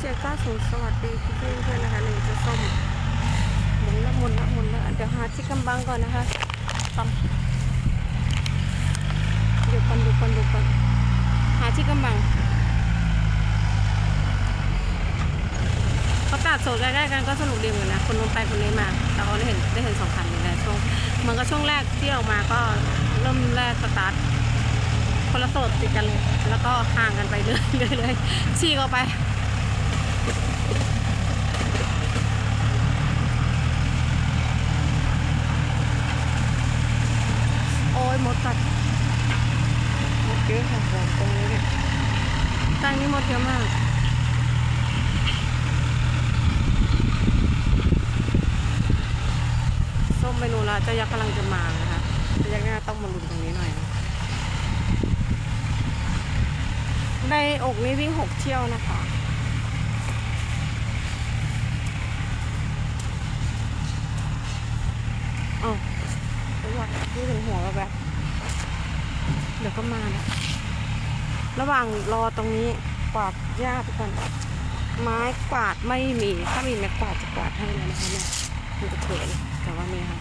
เจ็ดเก้าศูนย์สวัสดีพี่เพื่อนเพื่อนนะคะหนึ่งจะส้มหมุนละหมุนละหมุนละเดี๋ยวหาที่กำบังก่อนนะคะต้อมเดี๋ยวก่อนดูก่อนดูก่อนหาที่กำบังเขาตัดโซนใกล้ๆกันก็สนุกดีเหมือนกันนะคนนู้นไปคนนี้มาแต่ก็ได้เห็นได้เห็นสองคันเลยนะช่วงมันก็ช่วงแรกที่ออกมาก็เริ่มแรกสตาร์ทคนละโซดติดกันเลย แล้วก็ห่างกันไปเรื่อยๆเรื่อยๆชี้เข้าไป โอ้ย มดกัดมดเยอะค่ะบอกตรงนี้เนี่ยตั้งนี้มดเยอะมากส้มเมนูละเจ้ายักษ์กำลังจะมานะคะเจ้ายักษ์น่าต้องมาลุ้นตรงนี้หน่อยในอกนี้วิ่งหกเที่ยวนะคะอ๋อไปวัดที่ถึงหัวแบบ เดี๋ยวก็มานะระหว่างรอตรงนี้กวาดหญ้าไปก่อนไม้กวาดไม่มีถ้ามีไม้กวาดจะกวาดให้เลยนะคะเนี่ยมันจะเขินแต่ว่านี่ค่ะ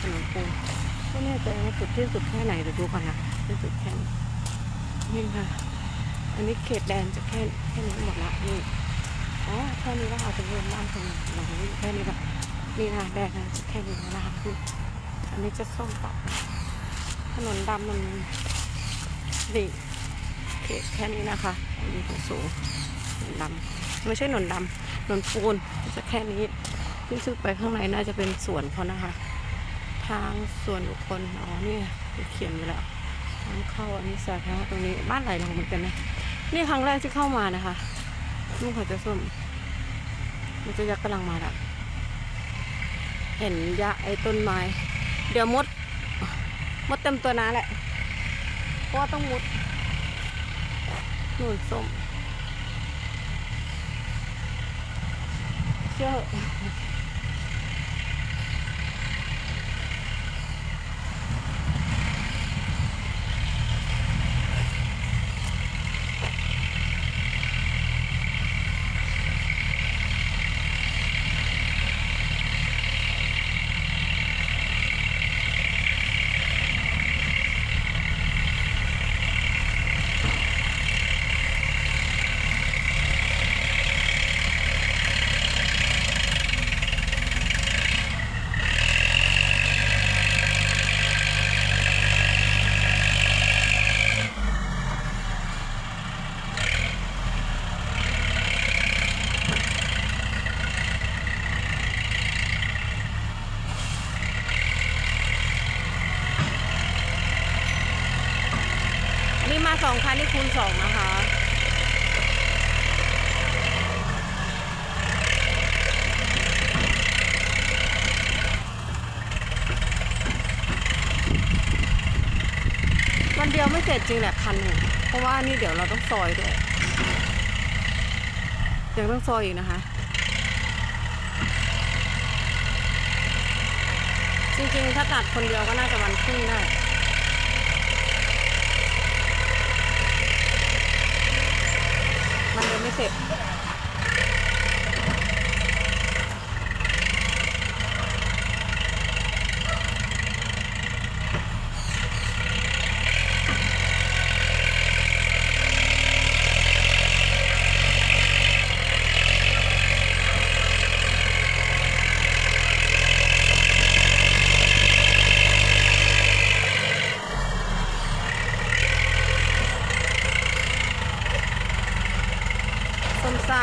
ถนนปูนก็เนี่ยจว่าสุดที่สุดแค่ไหนเดี๋ยวดูก่อนนะที่สุดแค่นี้นี่ค่ะ อันนี้เขตแดนจะแค่แค่นี้หมดละนี่อ๋อแค่นี้แล้วค่ะจะเริ่มบ้านตรงนี้เราวิ่งแค่นี้ละนี่นะแดนนะจะแค่นี้แล้วนะคะออันนี้จะส้มต่อถนนดำมัน นี่เขตแค่นี้นะคะอันนี้ของสูงถนนดำไม่ใช่ถนนดำถนนปูนจะแค่นี้ที่ซึกไปข้างในน่าจะเป็นสวนเขานะคะ ทางส่วนบุคคลอ๋อนี่เขียนไว้แล้วทางเข้าอันนี้สาธารณะตรงนี้บ้านไหลลงเหมือนกันนะนี่ครั้งแรกที่เข้ามานะคะลูกเขาจะส้มมันจะยักษ์กำลังมาล้วเห็นยะไอ้ต้นไม้ เดี๋ยวมด มดเต็มตัวน้าแหละ ราะว่าต้องมุดนู่นส้มเชื่อเหอะอันนี้มาสองคันนี่คูณสองนะคะ วันเดี ยวไม่เสร็จจริงแหละคันหนึ่งเพราะว่านี่เดี๋ยวเราต้องซอยด้วยยังต้องซอยอีกนะคะ จริงๆ ถ้าตัดคนเดียวก็น่าจะวันครึ่งได้มันยังไม่เสร็จ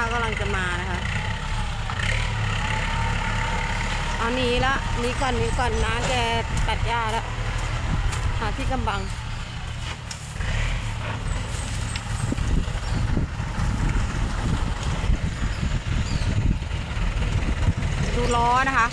าวกำลังจะมานะคะเอานี้ละนี้ก่อนนี้ก่อนนะแกตัดหญ้าแล้วหาที่กำบังดูล้อนะคะ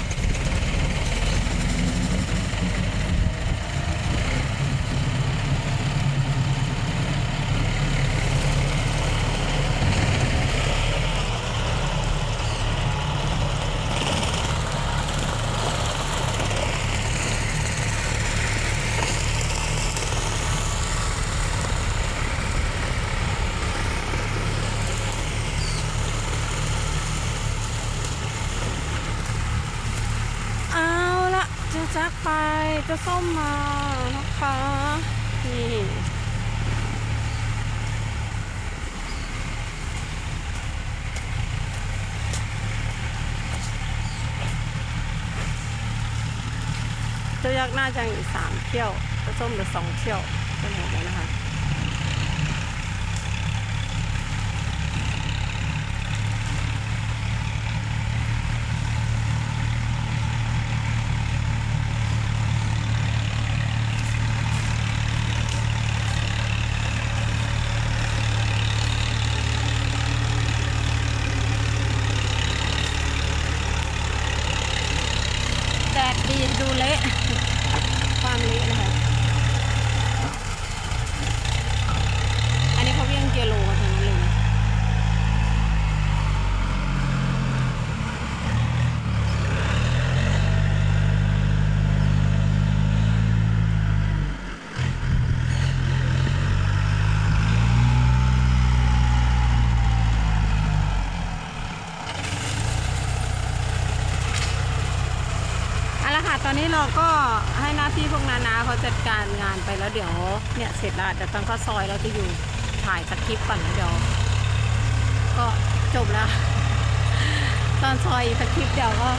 จะส้มมานะคะ นี่เจ้ายักษ์น่าจะอีกสามเที่ยวจะส้มหลือสองเที่ยวเป็นหมดแล้วนะคะ แดูเละความเละนะคะ อันนี้เขาเรียงเกียร์โลกันทั้งนั้นเลยนะ ค่ะ ตอนนี้เราก็ให้หน้าที่พวกนานาเขาจัดการงานไปแล้วเดี๋ยวเนี่ยเสร็จแล้วเดี๋ยวตอนเข้าซอยเราจะอยู่ถ่ายสคริปต์ก่อนนะเดี๋ยวก็จบแล้ว ตอนซอยสคริปต์เดี๋ยวก็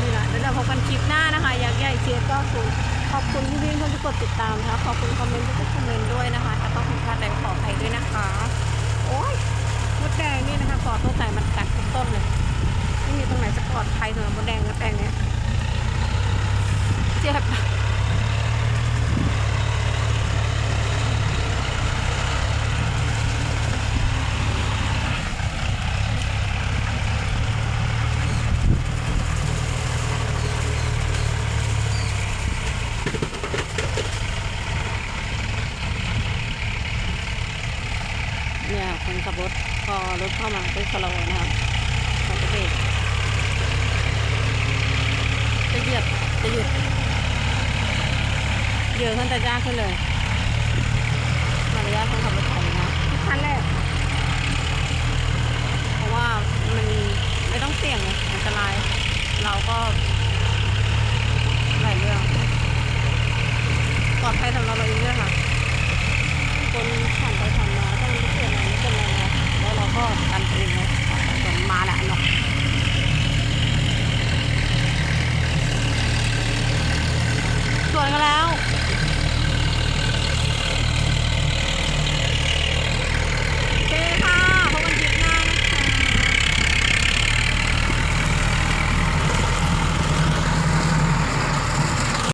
นี่แหละแล้วเดี๋ยวพบกันคลิปหน้านะคะอยากใหญ่เชียร์ก็คือขอบคุณพี่ทุกคนที่กดติดตามนะคะขอบคุณคอมเมนต์ทุกๆคอมเมนต์ด้วยนะคะถ้าต้องผิดพลาดใดขออภัยด้วยนะคะ โอ้ยมดแดงนี่นะคะกอดต้นใจมันกัดทุกต้นเลยไม่มีตรงไหนจะปลอดภัยสำหรับมดแดงและแปลงเนี้ย เจ็บเนี่ยคน ขับรถพอรถเข้ามาเป็นสโลว์นะครับเขาจะเบรกจะเหยียบจะหยุดเยอะขึ้นแต่ยากขึ้นเลยมารยาทคนขับรถไถนะทุกคันแหละเพราะว่ามันไม่ต้องเสี่ยงไงอันตราย เราก็หลายเรื่อง วนกันแล้ว